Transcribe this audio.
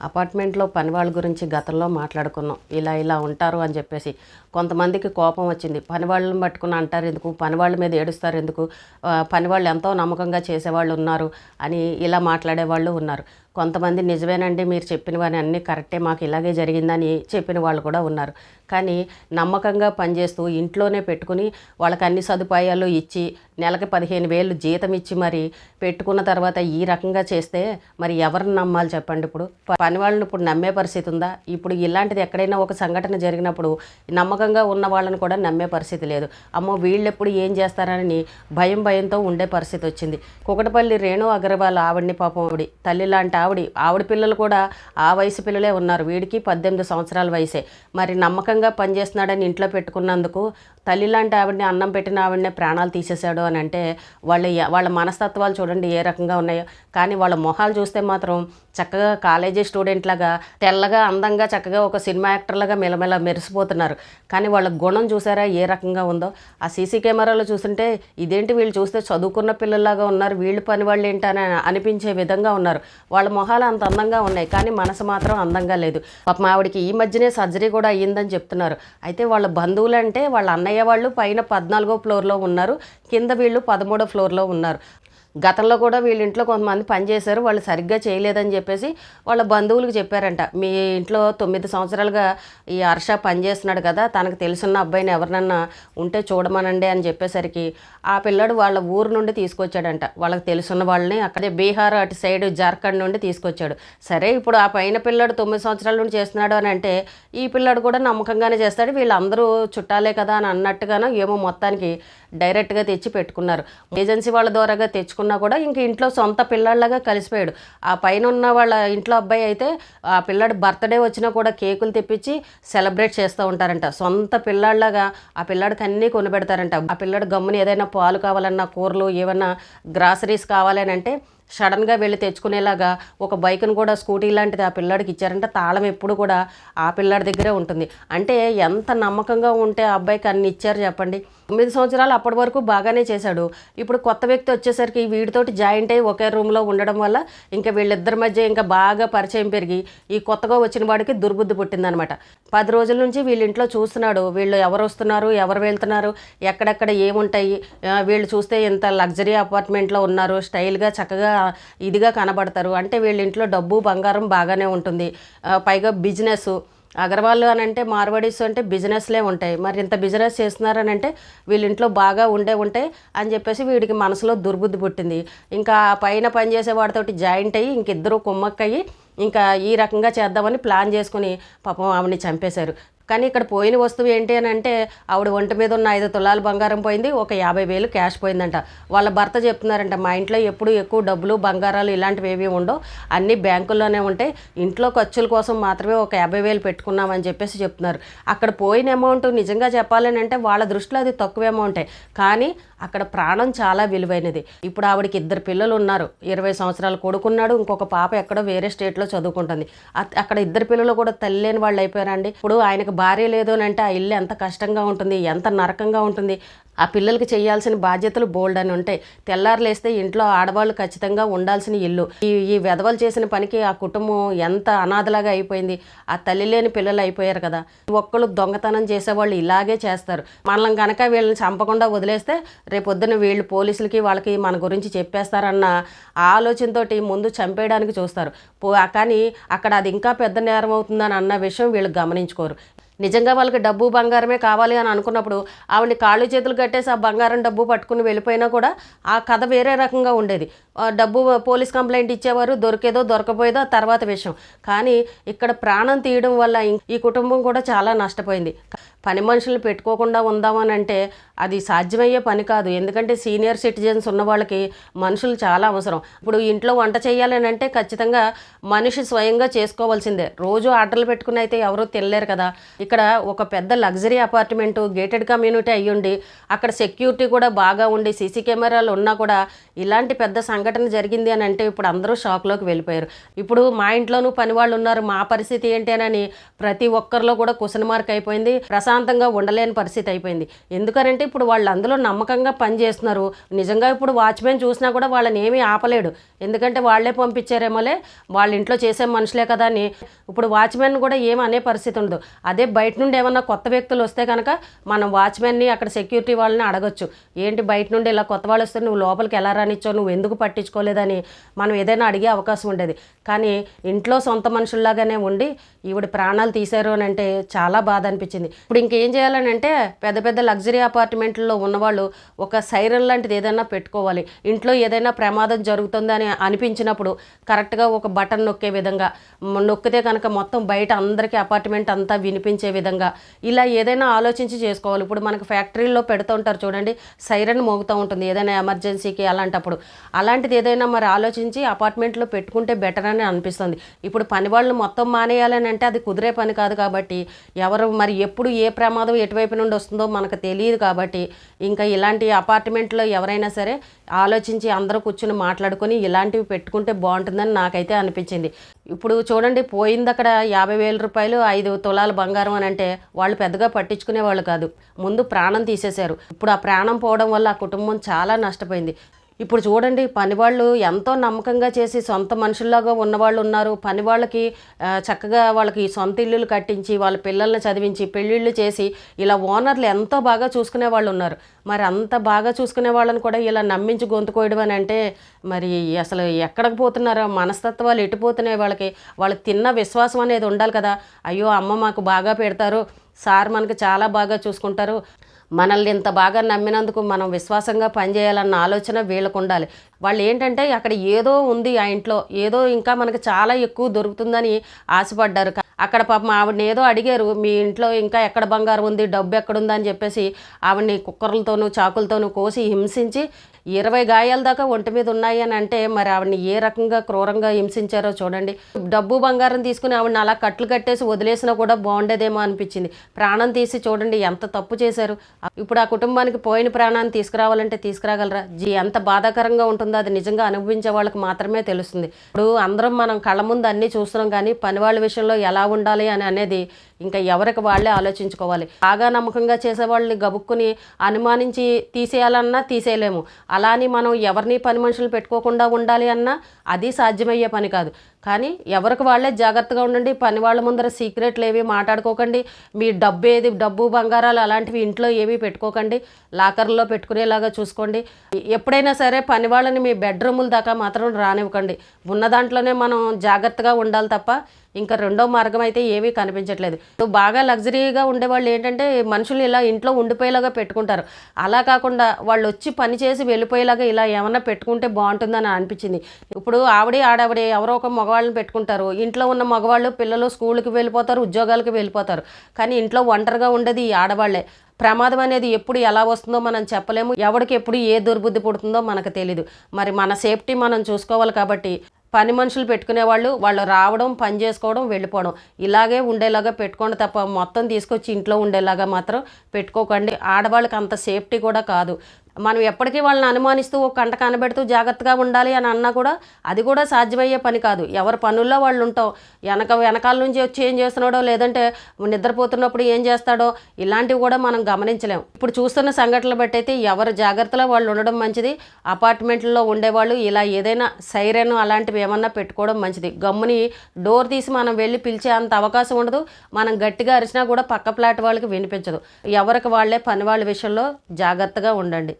అపార్ట్మెంట్లో పని వాళ్ళ గురించి గతంలో మాట్లాడుకున్నాం. ఇలా ఇలా ఉంటారు అని చెప్పేసి కొంతమందికి కోపం వచ్చింది. పని వాళ్ళని పట్టుకుని అంటారు ఎందుకు? పని వాళ్ళ మీద ఏడుస్తారు ఎందుకు? పని వాళ్ళు ఎంతో నమ్మకంగా చేసేవాళ్ళు ఉన్నారు అని ఇలా మాట్లాడే వాళ్ళు ఉన్నారు. కొంతమంది నిజమేనండి మీరు చెప్పినవని అన్నీ కరెక్టే మాకు ఇలాగే జరిగిందని చెప్పిన వాళ్ళు కూడా ఉన్నారు. కానీ నమ్మకంగా పనిచేస్తూ ఇంట్లోనే పెట్టుకుని వాళ్ళకి అన్ని సదుపాయాలు ఇచ్చి నెలకి పదిహేను వేలు జీతం ఇచ్చి మరి పెట్టుకున్న తర్వాత ఈ రకంగా చేస్తే మరి ఎవరిని నమ్మాలి చెప్పండి ఇప్పుడు? పని వాళ్ళని ఇప్పుడు నమ్మే పరిస్థితి ఉందా? ఇప్పుడు ఇలాంటిది ఎక్కడైనా ఒక సంఘటన జరిగినప్పుడు నమ్మకంగా ఉన్న వాళ్ళని కూడా నమ్మే పరిస్థితి లేదు. అమ్మో వీళ్ళు ఎప్పుడు ఏం చేస్తారని భయం భయంతో ఉండే పరిస్థితి వచ్చింది. కుకటపల్లి రేణు అగర్వాల్ ఆవిడ్ని పాపం ఆవిడి తల్లి లాంటి ఆవిడ ఆవిడ పిల్లలు కూడా ఆ వయసు పిల్లలే ఉన్నారు. వీడికి పద్దెనిమిది సంవత్సరాల వయసే. మరి నమ్మకంగా పనిచేస్తున్నాడని ఇంట్లో పెట్టుకున్నందుకు తల్లి లాంటి ఆవిడని అన్నం పెట్టిన ఆవిడనే ప్రాణాలు తీసేశాడు అని అంటే వాళ్ళ వాళ్ళ మనస్తత్వాలు చూడండి ఏ రకంగా ఉన్నాయో. కానీ వాళ్ళ మొహాలు చూస్తే మాత్రం చక్కగా కాలేజీ స్టూడెంట్ లాగా తెల్లగా అందంగా చక్కగా ఒక సినిమా యాక్టర్లాగా మెలమెల మెరిసిపోతున్నారు. కానీ వాళ్ళ గుణం చూసారా? ఏ రకంగా ఉందో? ఆ సీసీ కెమెరాలో చూస్తుంటే ఇదేంటి వీళ్ళు చూస్తే చదువుకున్న పిల్లల్లాగా ఉన్నారు వీళ్ళు పని వాళ్ళు ఏంటని అనిపించే విధంగా ఉన్నారు. వాళ్ళ మొహాలు అంత అందంగా ఉన్నాయి కానీ మనసు మాత్రం అందంగా లేదు. పాపం ఆవిడకి ఈ మధ్యనే సర్జరీ కూడా అయ్యిందని చెప్తున్నారు. అయితే వాళ్ళ బంధువులు అంటే వాళ్ళ అన్నయ్య వాళ్ళు పైన పద్నాలుగో ఫ్లోర్లో ఉన్నారు. కింద వీళ్ళు పదమూడో ఫ్లోర్లో ఉన్నారు. గతంలో కూడా వీళ్ళ ఇంట్లో కొంతమంది పనిచేశారు వాళ్ళు సరిగ్గా చేయలేదని చెప్పేసి వాళ్ళ బంధువులకు చెప్పారంట. మీ ఇంట్లో తొమ్మిది సంవత్సరాలుగా ఈ హర్ష పనిచేస్తున్నాడు కదా తనకు తెలుసున్న అబ్బాయిని ఎవరినన్నా ఉంటే చూడమనండి అని చెప్పేసరికి ఆ పిల్లాడు వాళ్ళ ఊరు నుండి తీసుకొచ్చాడంట. వాళ్ళకి తెలుసున్న వాళ్ళని అక్కడే బీహార్ అటు సైడ్ జార్ఖండ్ నుండి తీసుకొచ్చాడు. సరే ఇప్పుడు ఆ పైన పిల్లాడు తొమ్మిది సంవత్సరాల నుండి చేస్తున్నాడు అని అంటే ఈ పిల్లాడు కూడా నమ్మకంగానే చేస్తాడు. వీళ్ళందరూ చుట్టాలే కదా అని అన్నట్టుగానో ఏమో మొత్తానికి డైరెక్ట్గా తెచ్చి పెట్టుకున్నారు. ఏజెన్సీ వాళ్ళ ద్వారాగా చేసుకున్నా కూడా ఇంక ఇంట్లో సొంత పిల్లాళ్ళగా కలిసిపోయాడు. ఆ పైన ఉన్న వాళ్ళ ఇంట్లో అబ్బాయి అయితే ఆ పిల్లాడు బర్త్డే వచ్చినా కూడా కేకులు తెప్పించి సెలబ్రేట్ చేస్తూ ఉంటారంట. సొంత పిల్లాళ్ళగా ఆ పిల్లాడికి అన్నీ కొనిపెడతారంట ఆ పిల్లాడు గమ్ముని ఏదైనా పాలు కావాలన్నా కూరలు ఏమన్నా గ్రాసరీస్ కావాలని అంటే సడన్గా వెళ్ళి తెచ్చుకునేలాగా ఒక బైక్ను కూడా స్కూటీ లాంటిది ఆ పిల్లాడికి ఇచ్చారంటే తాళం ఎప్పుడు కూడా ఆ పిల్లాడి దగ్గరే ఉంటుంది. అంటే ఎంత నమ్మకంగా ఉంటే ఆ అబ్బాయికి అన్ని ఇచ్చారు చెప్పండి. తొమ్మిది సంవత్సరాలు అప్పటి వరకు బాగానే చేశాడు. ఇప్పుడు కొత్త వ్యక్తి వచ్చేసరికి వీడితోటి జాయింట్ అయ్యి ఒకే రూమ్లో ఉండడం వల్ల ఇంకా వీళ్ళిద్దరి మధ్య ఇంకా బాగా పరిచయం పెరిగి ఈ కొత్తగా వచ్చిన వాడికి దుర్బుద్ధి పుట్టిందనమాట. పది రోజుల నుంచి వీళ్ళ ఇంట్లో చూస్తున్నాడు. వీళ్ళు ఎవరు వస్తున్నారు? ఎవరు వెళ్తున్నారు? ఎక్కడెక్కడ ఏముంటాయి? వీళ్ళు చూస్తే ఇంత లగ్జరీ అపార్ట్మెంట్లో ఉన్నారు. స్టైల్గా చక్కగా ఇదిగా కనబడతారు. అంటే వీళ్ళ ఇంట్లో డబ్బు బంగారం బాగానే ఉంటుంది. పైగా బిజినెస్. అగర్వాల్ అని అంటే మార్వాడీస్ అంటే బిజినెస్లే ఉంటాయి. మరి ఇంత బిజినెస్ చేస్తున్నారని అంటే వీళ్ళింట్లో బాగా ఉండే ఉంటాయి అని చెప్పేసి వీడికి మనసులో దుర్బుద్ధి పుట్టింది. ఇంకా పైన పనిచేసే వాడితోటి జాయింట్ అయ్యి ఇంకిద్దరు కుమ్మక్కయ్యి ఇంకా ఈ రకంగా చేద్దామని ప్లాన్ చేసుకుని పాపం ఆవిడని చంపేశారు. కానీ ఇక్కడ పోయిన వస్తువు ఏంటి అని అంటే ఆవిడ ఒంటి మీద ఉన్న ఐదు తులాల బంగారం పోయింది ఒక యాభై వేలు క్యాష్ పోయిందంట. వాళ్ళ భర్త చెప్తున్నారంట మా ఇంట్లో ఎప్పుడు ఎక్కువ డబ్బులు బంగారాలు ఇలాంటివి ఏవి ఉండవు. అన్నీ బ్యాంకుల్లోనే ఉంటాయి. ఇంట్లో ఖర్చుల కోసం మాత్రమే ఒక యాభై వేలు పెట్టుకున్నామని చెప్పేసి చెప్తున్నారు. అక్కడ పోయిన అమౌంట్ నిజంగా చెప్పాలని అంటే వాళ్ళ దృష్టిలో అది తక్కువ అమౌంటే. కానీ అక్కడ ప్రాణం చాలా విలువైనది. ఇప్పుడు ఆవిడకి ఇద్దరు పిల్లలు ఉన్నారు ఇరవై సంవత్సరాలు కొడుకున్నాడు. ఇంకొక పాప ఎక్కడో వేరే స్టేట్లో చదువుకుంటుంది. అక్కడ ఇద్దరు పిల్లలు కూడా తల్లి లేని వాళ్ళు అయిపోయారండి ఇప్పుడు ఆయనకు భార్య లేదు అని అంటే ఆ ఇల్లు ఎంత కష్టంగా ఉంటుంది ఎంత నరకంగా ఉంటుంది. ఆ పిల్లలకి చేయాల్సిన బాధ్యతలు బోల్డ్ అని ఉంటాయి. తెల్లారులేస్తే ఇంట్లో ఆడవాళ్ళు ఖచ్చితంగా ఉండాల్సిన ఇల్లు. ఈ ఈ వెధవలు చేసిన పనికి ఆ కుటుంబం ఎంత అనాథలాగా అయిపోయింది. ఆ తల్లి లేని పిల్లలు అయిపోయారు కదా. ఒక్కళ్ళు దొంగతనం చేసేవాళ్ళు ఇలాగే చేస్తారు. మనల్ని కనుక వీళ్ళని చంపకుండా వదిలేస్తే రేపొద్దున వీళ్ళు పోలీసులకి వాళ్ళకి మన గురించి చెప్పేస్తారన్న ఆలోచనతోటి ముందు చంపేయడానికి చూస్తారు. పో కానీ అక్కడ అది ఇంకా పెద్ద నేరం అవుతుందని అన్న విషయం వీళ్ళు గమనించుకోరు. నిజంగా వాళ్ళకి డబ్బు బంగారమే కావాలి అని అనుకున్నప్పుడు ఆవిడని కాళ్ళు చేతులు కట్టేసి ఆ బంగారం డబ్బు పట్టుకుని వెళ్ళిపోయినా కూడా ఆ కథ వేరే రకంగా ఉండేది. డబ్బు పోలీస్ కంప్లైంట్ ఇచ్చేవారు దొరికేదో దొరకపోయేదో తర్వాత విషయం. కానీ ఇక్కడ ప్రాణం తీయడం వల్ల ఈ కుటుంబం కూడా చాలా నష్టపోయింది. పని మనుషులు పెట్టుకోకుండా ఉందామని అంటే అది సాధ్యమయ్యే పని కాదు. ఎందుకంటే సీనియర్ సిటిజన్స్ ఉన్న వాళ్ళకి మనుషులు చాలా అవసరం. ఇప్పుడు ఇంట్లో వంట చేయాలని అంటే ఖచ్చితంగా మనిషి స్వయంగా చేసుకోవాల్సిందే. రోజు ఆర్డర్లు పెట్టుకుని అయితే ఎవరూ తినలేరు కదా. ఇక్కడ ఒక పెద్ద లగ్జరీ అపార్ట్మెంటు గేటెడ్ కమ్యూనిటీ అయ్యుండి అక్కడ సెక్యూరిటీ కూడా బాగా ఉండి సీసీ కెమెరాలు ఉన్నా కూడా ఇలాంటి పెద్ద సంఘటన జరిగింది అని అంటే ఇప్పుడు అందరూ షాక్లోకి వెళ్ళిపోయారు. ఇప్పుడు మా ఇంట్లోనూ పని వాళ్ళు ఉన్నారు. మా పరిస్థితి ఏంటి అని ప్రతి ఒక్కరిలో కూడా క్వశ్చన్ మార్క్ అయిపోయింది. ప్రశాంత్ ప్రశాంతంగా ఉండలేని పరిస్థితి అయిపోయింది. ఎందుకనంటే ఇప్పుడు వాళ్ళు అందులో నమ్మకంగా పని చేస్తున్నారు. నిజంగా ఇప్పుడు వాచ్మెన్ చూసినా కూడా వాళ్ళని ఏమీ ఆపలేడు. ఎందుకంటే వాళ్ళే పంపించారేమోలే వాళ్ళ ఇంట్లో చేసే మనుషులే కదా అని. ఇప్పుడు వాచ్మెన్ కూడా ఏం అనే పరిస్థితి ఉండదు. అదే బయట నుండి ఏమన్నా కొత్త వ్యక్తులు వస్తే కనుక మనం వాచ్మెన్ని అక్కడ సెక్యూరిటీ వాళ్ళని అడగొచ్చు. ఏంటి బయట నుండి ఇలా కొత్త వాళ్ళు వస్తే నువ్వు లోపలికి ఎలా రానిచ్చావు నువ్వు ఎందుకు పట్టించుకోలేదని మనం ఏదైనా అడిగే అవకాశం ఉండేది. కానీ ఇంట్లో సొంత మనుషుల్లాగానే ఉండి ఈవిడ ప్రాణాలు తీశారు అని అంటే చాలా బాధ అనిపించింది. ఇప్పుడు ఇంకేం చేయాలని అంటే పెద్ద పెద్ద లగ్జరీ అపార్ట్మెంట్లో ఉన్నవాళ్ళు ఒక సైరన్ లాంటిది ఏదైనా పెట్టుకోవాలి. ఇంట్లో ఏదైనా ప్రమాదం జరుగుతుందని అనిపించినప్పుడు కరెక్ట్గా ఒక బటన్ నొక్కే విధంగా నొక్కితే కనుక మొత్తం బయట అందరికీ అపార్ట్మెంట్ అంతా వినిపించే విధంగా ఇలా ఏదైనా ఆలోచించి చేసుకోవాలి. ఇప్పుడు మనకు ఫ్యాక్టరీల్లో పెడుతూ ఉంటారు చూడండి సైరన్ మోగుతూ ఉంటుంది ఏదైనా ఎమర్జెన్సీకి అలాంటప్పుడు. అలాంటిది ఏదైనా మరి ఆలోచించి అపార్ట్మెంట్లో పెట్టుకుంటే బెటర్ అని అనిపిస్తుంది. ఇప్పుడు పని వాళ్ళు మొత్తం మానేయాలని అంటే అది కుదిరే పని కాదు కాబట్టి ఎవరు మరి ఎప్పుడు ఏ ప్రమాదం ఎటువైపు నుండి వస్తుందో మనకు తెలియదు కాబట్టి ఇంకా ఇలాంటి అపార్ట్మెంట్లో ఎవరైనా సరే ఆలోచించి అందరూ కూర్చుని మాట్లాడుకొని ఇలాంటివి పెట్టుకుంటే బాగుంటుందని నాకైతే అనిపించింది. ఇప్పుడు చూడండి పోయింది అక్కడ యాభై వేల రూపాయలు ఐదు తులాల బంగారం అని అంటే వాళ్ళు పెద్దగా పట్టించుకునే వాళ్ళు కాదు. ముందు ప్రాణం తీసేశారు. ఇప్పుడు ఆ ప్రాణం పోవడం వల్ల ఆ కుటుంబం చాలా నష్టపోయింది. ఇప్పుడు చూడండి పని వాళ్ళు ఎంతో నమ్మకంగా చేసి సొంత మనుషుల్లాగా ఉన్నవాళ్ళు ఉన్నారు. పని వాళ్ళకి చక్కగా వాళ్ళకి సొంత ఇల్లులు కట్టించి వాళ్ళ పిల్లల్ని చదివించి పెళ్ళిళ్ళు చేసి ఇలా ఓనర్లు ఎంతో బాగా చూసుకునే వాళ్ళు ఉన్నారు. మరి అంత బాగా చూసుకునే వాళ్ళని కూడా ఇలా నమ్మించి గొంతుకోయడం అని అంటే మరి అసలు ఎక్కడికి పోతున్నారో? మనస్తత్వాలు ఎటుపోతున్నాయి వాళ్ళకి? వాళ్ళు తిన్న విశ్వాసం అనేది ఉండాలి కదా. అయ్యో అమ్మ మాకు బాగా పెడతారు. సార్ మనకు చాలా బాగా చూసుకుంటారు. మనల్ని ఇంత బాగా నమ్మినందుకు మనం విశ్వాసంగా పనిచేయాలన్న ఆలోచన వీళ్ళకు ఉండాలి వాళ్ళు ఏంటంటే అక్కడ ఏదో ఉంది ఆ ఇంట్లో ఏదో ఇంకా మనకి చాలా ఎక్కువ దొరుకుతుందని ఆశపడ్డారు. అక్కడ పాపం ఆవిడని ఏదో అడిగారు మీ ఇంట్లో ఇంకా ఎక్కడ బంగారం ఉంది డబ్బు ఎక్కడుందని చెప్పేసి ఆవిడని కుక్కర్లతోనూ చాకులతోనూ కోసి హింసించి ఇరవై గాయాల దాకా ఒంటి మీద ఉన్నాయి అని అంటే మరి ఆవిడని ఏ రకంగా క్రూరంగా హింసించారో చూడండి. డబ్బు బంగారం తీసుకుని ఆవిడని అలా కట్లు కట్టేసి వదిలేసినా కూడా బాగుండేదేమో అనిపించింది. ప్రాణం తీసి చూడండి ఎంత తప్పు చేశారు. ఇప్పుడు ఆ కుటుంబానికి పోయిన ప్రాణాన్ని తీసుకురావాలంటే తీసుకురాగలరా? జీ ఎంత బాధాకరంగా ఉంటుందో అది నిజంగా అనుభవించే వాళ్ళకి మాత్రమే తెలుస్తుంది. ఇప్పుడు అందరం మనం కళ్ళ ముందు అన్నీ చూస్తున్నాం కానీ పని వాళ్ళ విషయంలో ఎలా ఉండాలి అని అనేది ఇంకా ఎవరికి వాళ్ళే ఆలోచించుకోవాలి. బాగా నమ్మకంగా చేసే వాళ్ళని గబుక్కుని అనుమానించి తీసేయాలన్నా తీసేయలేము. అలా అని మనం ఎవరిని పని మనుషులు పెట్టుకోకుండా ఉండాలి అన్నా అది సాధ్యమయ్యే పని కాదు. కానీ ఎవరికి వాళ్ళే జాగ్రత్తగా ఉండండి పని వాళ్ళ ముందర సీక్రెట్లు ఏవి మాట్లాడుకోకండి మీ డబ్బు ఏది డబ్బు బంగారాలు అలాంటివి ఇంట్లో ఏవి పెట్టుకోకండి లాకర్లో పెట్టుకునేలాగా చూసుకోండి. ఎప్పుడైనా సరే పని వాళ్ళని మీ బెడ్రూముల దాకా మాత్రం రానివ్వకండి. ఉన్న దాంట్లోనే మనం జాగ్రత్తగా ఉండాలి తప్ప ఇంకా రెండో మార్గం అయితే ఏమీ కనిపించట్లేదు. బాగా లగ్జరీగా ఉండేవాళ్ళు ఏంటంటే మనుషులు ఇలా ఇంట్లో ఉండిపోయేలాగా పెట్టుకుంటారు. అలా కాకుండా వాళ్ళు వచ్చి పని చేసి వెళ్ళిపోయేలాగా ఇలా ఏమన్నా పెట్టుకుంటే బాగుంటుందని అనిపించింది. ఇప్పుడు ఆవిడే ఆడవిడే ఎవరో ఒక మగవాళ్ళని పెట్టుకుంటారు. ఇంట్లో ఉన్న మగవాళ్ళు పిల్లలు స్కూల్కి వెళ్ళిపోతారు ఉద్యోగాలకు వెళ్ళిపోతారు. కానీ ఇంట్లో ఒంటరిగా ఉండేది ఆడవాళ్ళే ప్రమాదం అనేది ఎప్పుడు ఎలా వస్తుందో మనం చెప్పలేము. ఎవరికి ఎప్పుడు ఏ దుర్బుద్ధి పుడుతుందో మనకు తెలీదు. మరి మన సేఫ్టీ మనం చూసుకోవాలి కాబట్టి పని మనుషులు పెట్టుకునే వాళ్ళు వాళ్ళు రావడం పని చేసుకోవడం వెళ్ళిపోవడం. ఇలాగే ఉండేలాగా పెట్టుకోండి తప్ప మొత్తం తీసుకొచ్చి ఇంట్లో ఉండేలాగా మాత్రం పెట్టుకోకండి. ఆడవాళ్ళకి అంత సేఫ్టీ కూడా కాదు. మనం ఎప్పటికీ వాళ్ళని అనుమానిస్తూ ఒక కంట కనబెడుతూ జాగ్రత్తగా ఉండాలి అని అన్నా కూడా అది కూడా సాధ్యమయ్యే పని కాదు. ఎవరి పనుల్లో వాళ్ళు ఉంటాం. వెనక వెనకాల నుంచి వచ్చి ఏం చేస్తున్నాడో లేదంటే నిద్రపోతున్నప్పుడు ఏం చేస్తాడో ఇలాంటివి కూడా మనం గమనించలేం. ఇప్పుడు చూస్తున్న సంఘటనలు బట్టి అయితే ఎవరి జాగ్రత్తలో వాళ్ళు ఉండడం మంచిది అపార్ట్మెంట్లో ఉండేవాళ్ళు ఇలా ఏదైనా సైరన్ అలాంటివి ఏమన్నా పెట్టుకోవడం మంచిది. గమ్ముని డోర్ తీసి మనం వెళ్ళి పిలిచే అంత అవకాశం ఉండదు. మనం గట్టిగా అరిచినా కూడా పక్క ఫ్లాట్ వాళ్ళకి వినిపించదు. ఎవరికి వాళ్ళే పని వాళ్ళ విషయంలో జాగ్రత్తగా ఉండండి.